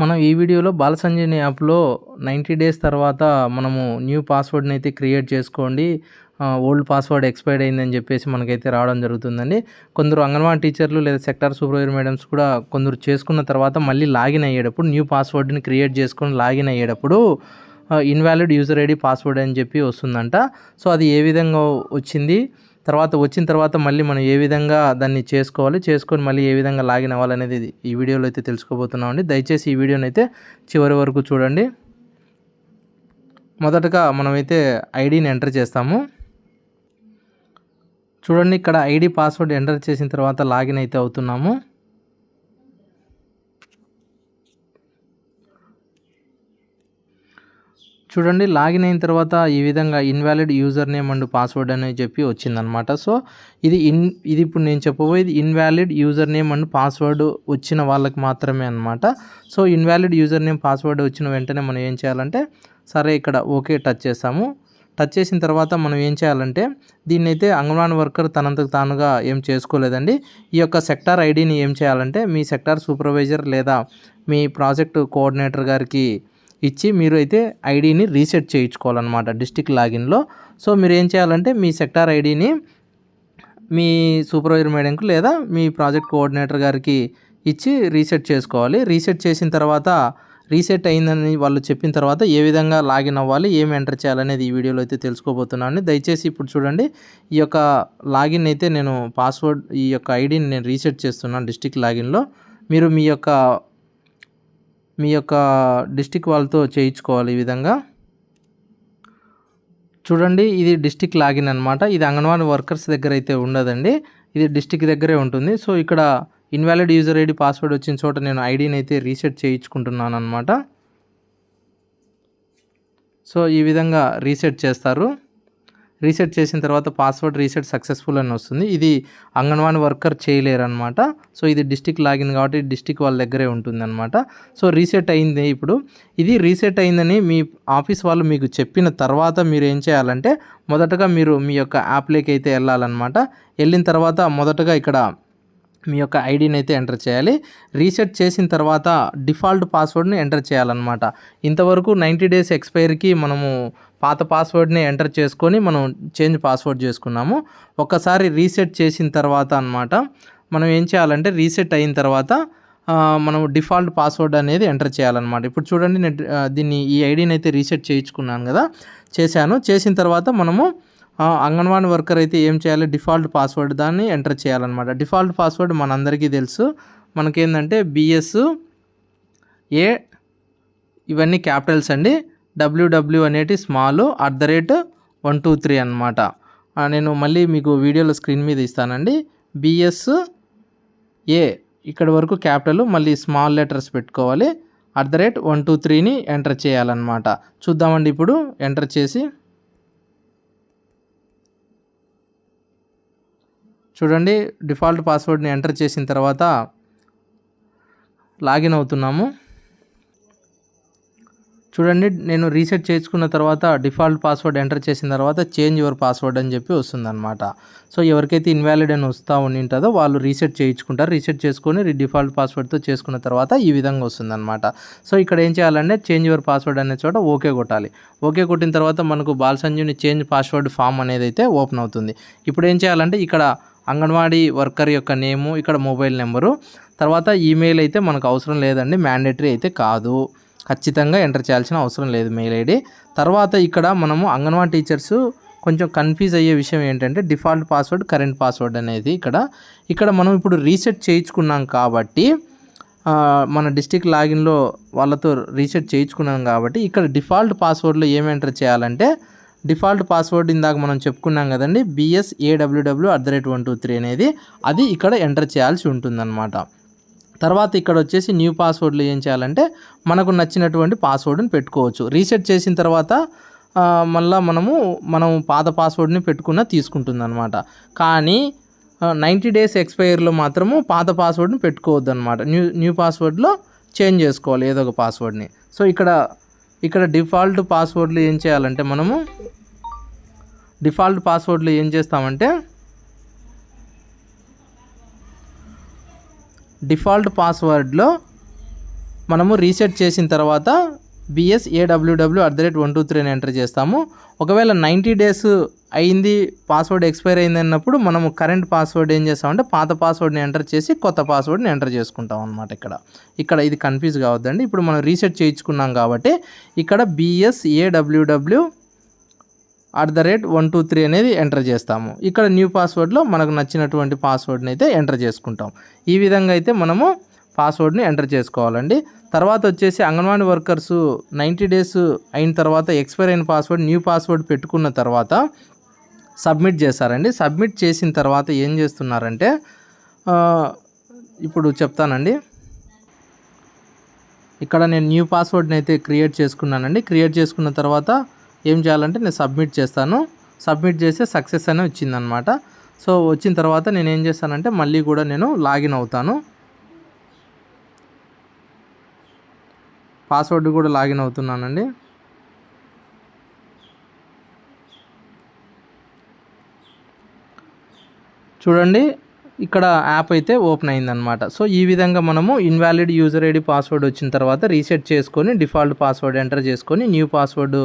మనం ఈ వీడియోలో బాలసంజీని యాప్లో నైంటీ డేస్ తర్వాత మనము న్యూ పాస్వర్డ్ని అయితే క్రియేట్ చేసుకోండి. ఓల్డ్ పాస్వర్డ్ ఎక్స్పైర్డ్ అయిందని చెప్పేసి మనకైతే రావడం జరుగుతుందండి. కొందరు అంగన్వాడీ టీచర్లు లేదా సెక్టార్ సూపర్వైజర్ మేడమ్స్ కూడా కొందరు చేసుకున్న తర్వాత మళ్ళీ లాగిన్ అయ్యేటప్పుడు న్యూ పాస్వర్డ్ని క్రియేట్ చేసుకొని లాగిన్ అయ్యేటప్పుడు ఇన్వాలిడ్ యూజర్ ఐడి పాస్వర్డ్ అని చెప్పి వస్తుందంట. సో అది ఏ విధంగా వచ్చింది? తర్వాత వచ్చిన తర్వాత మళ్ళీ మనం ఏ విధంగా దాన్ని చేసుకోవాలి చేసుకొని మళ్ళీ ఏ విధంగా లాగిన్ అవ్వాలనేది ఈ వీడియోలో అయితే తెలుసుకోబోతున్నామండి దయచేసి ఈ వీడియోని అయితే చివరి వరకు చూడండి. మొదటగా మనమైతే ఐడిని ఎంటర్ చేస్తాము. చూడండి ఇక్కడ ఐడి పాస్వర్డ్ ఎంటర్ చేసిన తర్వాత లాగిన్ అయితే అవుతున్నాము. చూడండి లాగిన్ అయిన తర్వాత ఈ విధంగా invalid user name and password అని చెప్పి వచ్చిందనమాట సో ఇది ఇన్ ఇది ఇప్పుడు నేను చెప్పబోయేది invalid user name and password వచ్చిన వాళ్ళకి మాత్రమే అనమాట so invalid user name password వచ్చిన వెంటనే మనం ఏం చేయాలంటే సరే ఇక్కడ ఓకే టచ్ చేస్తాము టచ్ చేసిన తర్వాత మనం ఏం చేయాలంటే దీన్ని అయితే అంగన్వాడీ వర్కర్ తనంతకు తానుగా ఏం చేసుకోలేదండి. ఈ యొక్క సెక్టార్ ఐడిని ఏం చేయాలంటే మీ సెక్టార్ సూపర్వైజర్ లేదా మీ ప్రాజెక్ట్ కోఆర్డినేటర్ గారికి ఇచ్చి మీరు అయితే ఐడిని రీసెట్ చేయించుకోవాలన్నమాట డిస్టిక్ లాగిన్లో. సో మీరు ఏం చేయాలంటే మీ సెక్టార్ ఐడిని మీ సూపర్వైజర్ మేడంకు లేదా మీ ప్రాజెక్ట్ కోఆర్డినేటర్ గారికి ఇచ్చి రీసెట్ చేసుకోవాలి. రీసెట్ చేసిన తర్వాత రీసెట్ అయిందని వాళ్ళు చెప్పిన తర్వాత ఏ విధంగా లాగిన్ అవ్వాలి ఏం ఎంటర్ చేయాలనేది ఈ వీడియోలో అయితే తెలుసుకోబోతున్నాను. దయచేసి ఇప్పుడు చూడండి ఈ యొక్క లాగిన్ అయితే నేను పాస్వర్డ్ ఈ యొక్క ఐడిని నేను రీసెట్ చేస్తున్నాను డిస్టిక్ లాగిన్లో. మీరు మీ యొక్క మీ యొక్క డిస్టిక్ వాళ్ళతో చేయించుకోవాలి ఈ విధంగా. చూడండి ఇది డిస్టిక్ లాగిన్ అనమాట ఇది అంగన్వాడీ వర్కర్స్ దగ్గర అయితే ఉండదండి. ఇది డిస్టిక్ దగ్గరే ఉంటుంది. సో ఇక్కడ ఇన్వాలిడ్ యూజర్ ఐడి పాస్వర్డ్ వచ్చిన చోట నేను ఐడిని అయితే రీసెట్ చేయించుకుంటున్నాను అనమాట సో ఈ విధంగా రీసెట్ చేస్తారు. రీసెట్ చేసిన తర్వాత పాస్వర్డ్ రీసెట్ సక్సెస్ఫుల్ అని వస్తుంది. ఇది అంగన్వాడీ వర్కర్ చేయలేరు అనమాట సో ఇది డిస్టిక్ లాగిన్ కాబట్టి డిస్టిక్ వాళ్ళ దగ్గరే ఉంటుంది అనమాట సో రీసెట్ అయింది ఇప్పుడు. ఇది రీసెట్ అయిందని మీ ఆఫీస్ వాళ్ళు మీకు చెప్పిన తర్వాత మీరు ఏం చేయాలంటే మొదటగా మీరు మీ యొక్క యాప్లోకి అయితే వెళ్ళాలన్నమాట. వెళ్ళిన తర్వాత మొదటగా ఇక్కడ మీ యొక్క ఐడిని అయితే ఎంటర్ చేయాలి. రీసెట్ చేసిన తర్వాత డిఫాల్ట్ పాస్వర్డ్ని ఎంటర్ చేయాలన్నమాట. ఇంతవరకు నైంటీ డేస్ ఎక్స్పైర్కి మనము పాత పాస్వర్డ్ని ఎంటర్ చేసుకొని మనం చేంజ్ పాస్వర్డ్ చేసుకున్నాము. ఒకసారి రీసెట్ చేసిన తర్వాత అనమాట మనం ఏం చేయాలంటే రీసెట్ అయిన తర్వాత మనం డిఫాల్ట్ పాస్వర్డ్ అనేది ఎంటర్ చేయాలన్నమాట. ఇప్పుడు చూడండి నేను దీన్ని ఈ ఐడిని అయితే రీసెట్ చేయించుకున్నాను కదా. చేశాను. చేసిన తర్వాత మనము అంగన్వాడీ వర్కర్ అయితే ఏం చేయాలి? డిఫాల్ట్ పాస్వర్డ్ దాన్ని ఎంటర్ చేయాలన్నమాట. డిఫాల్ట్ పాస్వర్డ్ మనందరికీ తెలుసు. మనకేంటంటే బిఎస్ ఏ ఇవన్నీ క్యాపిటల్స్ అండి. డబ్ల్యూడబ్ల్యూ అనేటి small at the rate one two three అనమాట నేను మళ్ళీ మీకు వీడియోలో స్క్రీన్ మీద ఇస్తానండి. బిఎస్ ఏ ఇక్కడ వరకు క్యాపిటల్ మళ్ళీ స్మాల్ లెటర్స్ పెట్టుకోవాలి. At the rate one two త్రీని ఎంటర్ చేయాలన్నమాట. చూద్దామండి ఇప్పుడు ఎంటర్ చేసి. చూడండి డిఫాల్ట్ పాస్వర్డ్ని ఎంటర్ చేసిన తర్వాత లాగిన్ అవుతున్నాము. చూడండి నేను రీసెట్ చేసుకున్న తర్వాత డిఫాల్ట్ పాస్వర్డ్ ఎంటర్ చేసిన తర్వాత చేంజ్ యువర్ పాస్వర్డ్ అని చెప్పి వస్తుందన్నమాట. సో ఎవరికైతే ఇన్వాలిడ్ అని వస్తూ ఉంటుందో వాళ్ళు రీసెట్ చేయించుకుంటారు. రీసెట్ చేసుకొని డిఫాల్ట్ పాస్వర్డ్తో చేసుకున్న తర్వాత ఈ విధంగా వస్తుందన్నమాట. సో ఇక్కడ ఏం చేయాలంటే చేంజ్ యువర్ పాస్వర్డ్ అనే చోట ఓకే కొట్టాలి. ఓకే కొట్టిన తర్వాత మనకు Bal Sanjeevni change password form అనేది అయితే ఓపెన్ అవుతుంది. ఇప్పుడు ఏం చేయాలంటే ఇక్కడ అంగన్వాడీ వర్కర్ యొక్క నేము ఇక్కడ మొబైల్ నెంబరు. తర్వాత ఈమెయిల్ అయితే మనకు అవసరం లేదండి మ్యాండేటరీ అయితే కాదు. ఖచ్చితంగా ఎంటర్ చేయాల్సిన అవసరం లేదు మెయిల్ ఐడి. తర్వాత ఇక్కడ మనము అంగన్వాడీ టీచర్స్ కొంచెం కన్ఫ్యూజ్ అయ్యే విషయం ఏంటంటే డిఫాల్ట్ పాస్వర్డ్ కరెంట్ పాస్వర్డ్ అనేది ఇక్కడ. ఇక్కడ మనం ఇప్పుడు రీసెట్ చేయించుకున్నాం కాబట్టి మన డిస్టిక్ లాగిన్లో వాళ్ళతో రీసెట్ చేయించుకున్నాం కాబట్టి ఇక్కడ డిఫాల్ట్ పాస్వర్డ్లో ఏం ఎంటర్ చేయాలంటే డిఫాల్ట్ పాస్వర్డ్ ఇందాక మనం చెప్పుకున్నాం కదండి B S A W W at the rate one two three అనేది అది ఇక్కడ ఎంటర్ చేయాల్సి ఉంటుందన్నమాట. తర్వాత ఇక్కడ వచ్చేసి న్యూ పాస్వర్డ్లు ఏం చేయాలంటే మనకు నచ్చినటువంటి పాస్వర్డ్ని పెట్టుకోవచ్చు. రీసెట్ చేసిన తర్వాత మళ్ళీ మనము మనం పాత పాస్వర్డ్ని పెట్టుకున్న తీసుకుంటుందన్నమాట. కానీ నైంటీ డేస్ ఎక్స్పైర్లో మాత్రము పాత పాస్వర్డ్ని పెట్టుకోవద్దు అనమాట న్యూ న్యూ పాస్వర్డ్లో చేంజ్ చేసుకోవాలి ఏదో ఒక పాస్వర్డ్ని. సో ఇక్కడ ఇక్కడ డిఫాల్ట్ పాస్వర్డ్లు ఏం చేయాలంటే మనము డిఫాల్ట్ పాస్వర్డ్లు ఏం చేస్తామంటే డిఫాల్ట్ పాస్వర్డ్లో మనము రీసెట్ చేసిన తర్వాత B S A W W at the rate one two three అని ఎంటర్ చేస్తాము. ఒకవేళ నైంటీ డేస్ అయింది పాస్వర్డ్ ఎక్స్పైర్ అయింది అన్నప్పుడు మనము కరెంట్ పాస్వర్డ్ ఏం చేస్తామంటే పాత పాస్వర్డ్ని ఎంటర్ చేసి కొత్త పాస్వర్డ్ని ఎంటర్ చేసుకుంటాం అనమాట ఇక్కడ. ఇక్కడ ఇది కన్ఫ్యూజ్ కావద్దండి. ఇప్పుడు మనం రీసెట్ చేయించుకున్నాం కాబట్టి ఇక్కడ B S A W W at the rate one two three అనేది ఎంటర్ చేస్తాము. ఇక్కడ న్యూ పాస్వర్డ్లో మనకు నచ్చినటువంటి పాస్వర్డ్ని అయితే ఎంటర్ చేసుకుంటాం. ఈ విధంగా అయితే మనము పాస్వర్డ్ని ఎంటర్ చేసుకోవాలండి. తర్వాత వచ్చేసి అంగన్వాడీ వర్కర్స్ నైంటీ డేస్ అయిన తర్వాత ఎక్స్పైర్ అయిన పాస్వర్డ్ న్యూ పాస్వర్డ్ పెట్టుకున్న తర్వాత సబ్మిట్ చేశారండి. సబ్మిట్ చేసిన తర్వాత ఏం చేస్తున్నారంటే ఇప్పుడు చెప్తానండి. ఇక్కడ నేను న్యూ పాస్వర్డ్ని అయితే క్రియేట్ చేసుకున్నానండి. క్రియేట్ చేసుకున్న తర్వాత ఏం చేయాలంటే నేను సబ్మిట్ చేస్తాను. సబ్మిట్ చేస్తే సక్సెస్ అని వచ్చిందనమాట సో వచ్చిన తర్వాత నేను ఏం చేస్తానంటే మళ్ళీ కూడా నేను లాగిన్ అవుతాను. పాస్వర్డ్ కూడా లాగిన్ అవుతున్నానండి. చూడండి ఇక్కడ యాప్ అయితే ఓపెన్ అయిందనమాట సో ఈ విధంగా మనము ఇన్వాలిడ్ యూజర్ ఐడి పాస్వర్డ్ వచ్చిన తర్వాత రీసెట్ చేసుకొని డిఫాల్ట్ పాస్వర్డ్ ఎంటర్ చేసుకొని న్యూ పాస్వర్డ్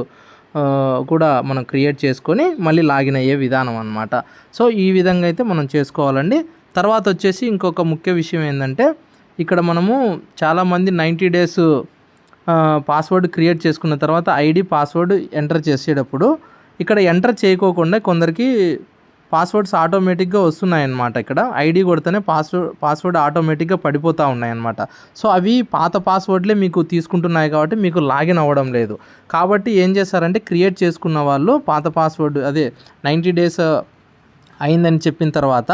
కూడా మనం క్రియేట్ చేసుకొని మళ్ళీ లాగిన్ అయ్యే విధానం అనమాట సో ఈ విధంగా అయితే మనం చేసుకోవాలండి. తర్వాత వచ్చేసి ఇంకొక ముఖ్య విషయం ఏంటంటే ఇక్కడ మనము చాలామంది నైంటీ డేస్ పాస్వర్డ్ క్రియేట్ చేసుకున్న తర్వాత ఐడి పాస్వర్డ్ ఎంటర్ చేసేటప్పుడు ఇక్కడ ఎంటర్ చేయకోకుండా కొందరికి పాస్వర్డ్స్ ఆటోమేటిక్గా వస్తున్నాయన్నమాట ఇక్కడ. ఐడి కొడితేనే పాస్వర్డ్ పాస్వర్డ్ ఆటోమేటిక్గా పడిపోతూ ఉన్నాయన్నమాట. సో అవి పాత పాస్వర్డ్లే మీకు తీసుకుంటున్నాయి కాబట్టి మీకు లాగిన్ అవ్వడం లేదు. కాబట్టి ఏం చేస్తారంటే క్రియేట్ చేసుకున్న వాళ్ళు పాత పాస్వర్డ్ అదే నైంటీ డేస్ అయిందని చెప్పిన తర్వాత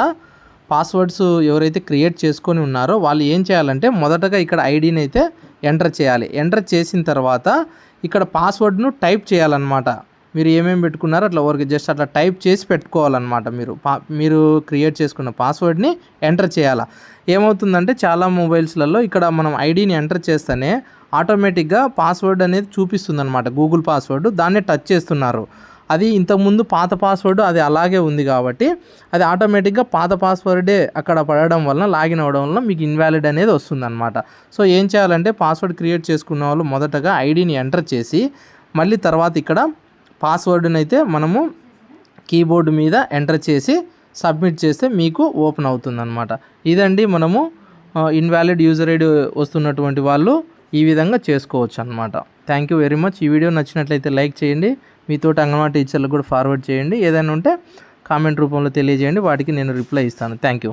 పాస్వర్డ్స్ ఎవరైతే క్రియేట్ చేసుకొని ఉన్నారో వాళ్ళు ఏం చేయాలంటే మొదటగా ఇక్కడ ఐడిని అయితే ఎంటర్ చేయాలి. ఎంటర్ చేసిన తర్వాత ఇక్కడ పాస్వర్డ్ను టైప్ చేయాలన్నమాట. మీరు ఏమేమి పెట్టుకున్నారో అట్లా వరకు జస్ట్ అట్లా టైప్ చేసి పెట్టుకోవాలన్నమాట మీరు. పా మీరు క్రియేట్ చేసుకున్న పాస్వర్డ్ని ఎంటర్ చేయాలా. ఏమవుతుందంటే చాలా మొబైల్స్లలో ఇక్కడ మనం ఐడిని ఎంటర్ చేస్తేనే ఆటోమేటిక్గా పాస్వర్డ్ అనేది చూపిస్తుంది అనమాట గూగుల్ పాస్వర్డ్ దాన్నే టచ్ చేస్తున్నారు. అది ఇంతకుముందు పాత పాస్వర్డ్ అది అలాగే ఉంది కాబట్టి అది ఆటోమేటిక్గా పాత పాస్వర్డే అక్కడ పడడం వలన లాగిన్ అవ్వడం వలన మీకు ఇన్వాలిడ్ అనేది వస్తుందన్నమాట. సో ఏం చేయాలంటే పాస్వర్డ్ క్రియేట్ చేసుకున్న వాళ్ళు మొదటగా ఐడిని ఎంటర్ చేసి మళ్ళీ తర్వాత ఇక్కడ పాస్వర్డ్ని అయితే మనము కీబోర్డ్ మీద ఎంటర్ చేసి సబ్మిట్ చేస్తే మీకు ఓపెన్ అవుతుందన్నమాట. ఇదండి మనము ఇన్వాలిడ్ యూజర్ ఐడి వస్తున్నటువంటి వాళ్ళు ఈ విధంగా చేసుకోవచ్చు అనమాట థ్యాంక్ యూ వెరీ మచ్ ఈ వీడియో నచ్చినట్లయితే లైక్ చేయండి. మీతో అంగన్వాడీ టీచర్లకు కూడా ఫార్వర్డ్ చేయండి. ఏదైనా ఉంటే కామెంట్ రూపంలో తెలియజేయండి. వాటికి నేను రిప్లై ఇస్తాను. Thank you